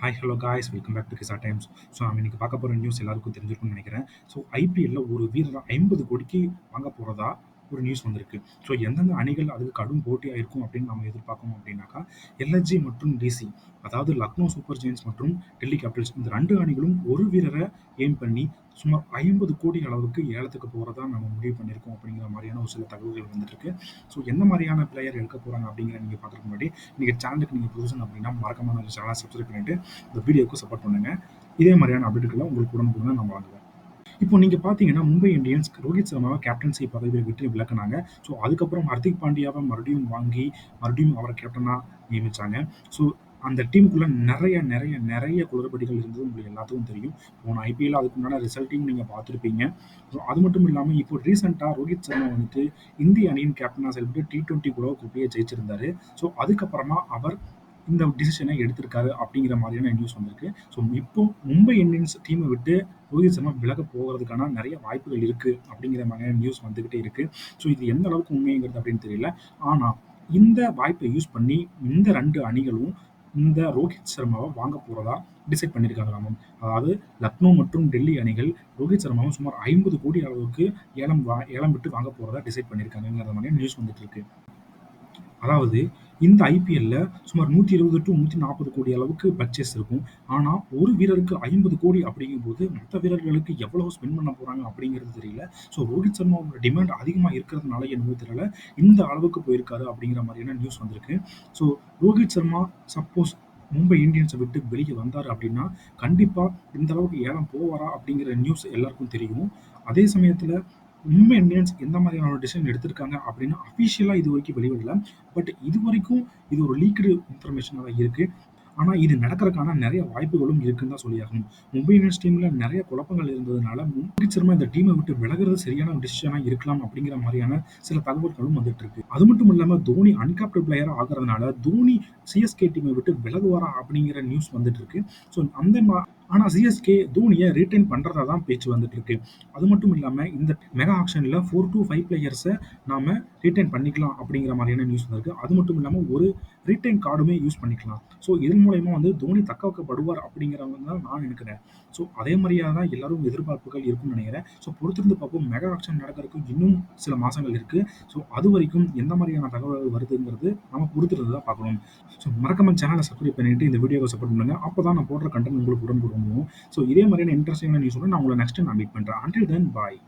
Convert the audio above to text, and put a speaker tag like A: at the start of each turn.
A: Hi hello guys welcome back to கிசா times so நம்ம இன்னைக்கு பார்க்க போகிற நியூஸ் எல்லாருக்கும் தெரிஞ்சிருக்கும்னு நினைக்கிறேன். ஸோ ஐபிஎல்ல ஒரு வீரர் ஐம்பது கோடிக்கு வாங்க போகிறதா ஒரு நியூஸ் வந்திருக்கு. ஸோ எந்தெந்த அணிகள் அதுக்கு கடும் போட்டியாக இருக்கும் அப்படின்னு நம்ம எதிர்பார்க்கணும் அப்படின்னாக்கா எல்எஸ்ஜி மற்றும் டிசி அதாவது லக்னோ சூப்பர் ஜெயின்ஸ் மற்றும் டெல்லி கேபிட்டல்ஸ் இந்த ரெண்டு அணிகளும் ஒரு வீரரை எய்ம் பண்ணி சுமார் ஐம்பது கோடி அளவுக்கு ஏலத்துக்கு போகிறதா நம்ம முடிவு பண்ணியிருக்கோம் அப்படிங்கிற மாதிரியான ஒரு சில தகவல்கள் வந்துட்டுருக்கு. ஸோ எந்த மாதிரியான பிளேயர் எடுக்க போகிறாங்க அப்படிங்கிற நீங்கள் பார்க்குறதுக்கு முன்னாடி நீங்கள் சேனலுக்கு நீங்கள் புதுசன் அப்படின்னா மறக்காம சேனலை சப்ஸ்கிரைப் பண்ணிட்டு இந்த வீடியோக்கு சப்போர்ட் பண்ணுங்க. இதே மாதிரியான அப்டேட்டுகளை உங்களுக்கு உடனுக்குடன் நான் வழங்குவேன் இப்போ நீங்கள் பார்த்தீங்கன்னா மும்பை இந்தியன்ஸ் ரோஹித் சர்மாவை கேப்டன்சி பதவியை விட்டு விளக்குனாங்க. ஸோ அதுக்கப்புறம் ஹர்திக் பாண்டியாவை மறுபடியும் வாங்கி மறுபடியும் அவரை கேப்டனாக நியமிச்சாங்க. ஸோ அந்த டீமுக்குள்ள நிறைய நிறைய நிறைய குளறுபடிகள் இருந்தது. உங்களுக்கு எல்லாத்துக்கும் தெரியும். போன ஐபிஎல் அதுக்கு உண்டான ரிசல்ட்டையும் நீங்கள் பார்த்துருப்பீங்க. ஸோ அது மட்டும் இல்லாமல் இப்போ ரீசெண்டாக ரோஹித் சர்மா வந்துட்டு இந்திய அணியின் கேப்டனாக செயல்பட்டு டி டுவெண்ட்டி கூட கோப்பையை ஜெயிச்சிருந்தாரு. ஸோ அதுக்கப்புறமா அவர் இந்த டிசிஷனை எடுத்திருக்காரு அப்படிங்கிற மாதிரியான நியூஸ் வந்திருக்கு. ஸோ இப்போ மும்பை இந்தியன்ஸ் டீமை விட்டு ரோஹித் சர்மா விலக போகிறதுக்கான நிறைய வாய்ப்புகள் இருக்கு அப்படிங்கிற மாதிரியான நியூஸ் வந்துகிட்டே இருக்கு. ஸோ இது எந்த அளவுக்கு உண்மைங்கிறது அப்படின்னு தெரியல. ஆனால் இந்த வாய்ப்பை யூஸ் பண்ணி இந்த ரெண்டு அணிகளும் இந்த ரோஹித் சர்மாவை வாங்க போகிறதா டிசைட் பண்ணியிருக்காங்க அதாவது லக்னோ மற்றும் டெல்லி அணிகள் ரோஹித் சர்மாவும் சுமார் ஐம்பது கோடி அளவுக்கு ஏலம் வா ஏலம் விட்டு வாங்க போகிறதா டிசைட் பண்ணியிருக்காங்கிற மாதிரி நியூஸ் வந்துட்டு இருக்கு. அதாவது இந்த ஐபிஎல்ல சுமார் நூற்றி இருபது டு நூற்றி நாற்பது கோடி அளவுக்கு பர்ச்சேஸ் இருக்கும். ஆனால் ஒரு வீரருக்கு ஐம்பது கோடி அப்படிங்கும்போது மற்ற வீரர்களுக்கு எவ்வளவு ஸ்பெண்ட் பண்ண போகிறாங்க அப்படிங்கிறது தெரியல. ஸோ ரோஹித் சர்மாவோட டிமாண்ட் அதிகமாக இருக்கிறதுனால என்னவோ தெரியல. இந்த அளவுக்கு போயிருக்காரு அப்படிங்கிற மாதிரியான நியூஸ் வந்திருக்கு. ஸோ ரோஹித் சர்மா சப்போஸ் மும்பை இந்தியன்ஸை விட்டு வெளியே வந்தார் அப்படின்னா கண்டிப்பாக இந்த அளவுக்கு ஏலம் போவாரா அப்படிங்கிற நியூஸ் எல்லாருக்கும் தெரியும். அதே சமயத்தில் மும்பை இந்தியன்ஸ் எந்த மாதிரியான ஒரு டிசிஷன் எடுத்திருக்காங்க அப்படின்னு அஃபிஷியலாக இது வரைக்கும் வெளியிடல பட் இது வரைக்கும் இது ஒரு லீக்டு இன்ஃபர்மேஷனாக இருக்குது ஆனால் இது நடக்கிறதுக்கான நிறைய வாய்ப்புகளும் இருக்குன்னு தான் சொல்லியாகணும். மும்பை இந்தியன்ஸ் டீமில் நிறைய குழப்பங்கள் இருந்ததுனால ரோஹித் இந்த டீமை விட்டு விலகிறது சரியான டிசிஷனாக இருக்கலாம் அப்படிங்கிற மாதிரியான சில தகவல்களும் வந்துட்டு இருக்கு. அது மட்டும் இல்லாமல் தோனி அன்கேப்டட் பிளேயராக ஆகிறதுனால தோனி சிஎஸ்கே டீமை விட்டு விலகுவாரா அப்படிங்கிற நியூஸ் வந்துட்டு இருக்கு. ஸோ அந்த ஆனால் சிஎஸ்கே தோனியை ரீட்டைன் பண்ணுறதா தான் பேச்சு வந்துட்டு இருக்கு அது மட்டும் இல்லாமல் இந்த மெகா ஆக்ஷனில் ஃபோர் டு ஃபைவ் பிளேயர்ஸை நாம ரீட்டைன் பண்ணிக்கலாம் அப்படிங்கிற மாதிரியான நியூஸ் வந்திருக்கு. அது மட்டும் இல்லாமல் ஒரு ரீட்டைன் கார்டுமே யூஸ் பண்ணிக்கலாம். ஸோ இதன் மூலயமா வந்து தோனி தக்க வைக்கப்படுவார் அப்படிங்கிறவங்க தான் நான் நினைக்கிறேன். ஸோ அதே மாதிரியாக தான் எல்லாரும் எதிர்பார்ப்புகள் இருக்கும்னு நினைக்கிறேன். ஸோ பொறுத்திருந்து பார்ப்போம். மெகா ஆக்ஷன் நடக்கிறதுக்கு இன்னும் சில மாதங்கள் இருக்குது ஸோ அது வரைக்கும் எந்த மாதிரியான தகவல்கள் வருதுங்கிறது நம்ம பொறுத்திருந்து தான் பார்க்கணும். ஸோ மறக்காம சேனலை சப்ஸ்கிரைப் பண்ணிட்டு இந்த வீடியோவை சப்போர்ட் பண்ணுங்கள் அப்போ தான் நான் போடுற கண்டென்ட் உங்களுக்கு பண்ணுவோம் ஸோ இதே மாதிரியான இன்ட்ரெஸ்டிங்கான நியூஸ் நான் உங்களை நெக்ஸ்ட் நான் மீட் பண்ணுறேன் அண்டில் தென் பாய்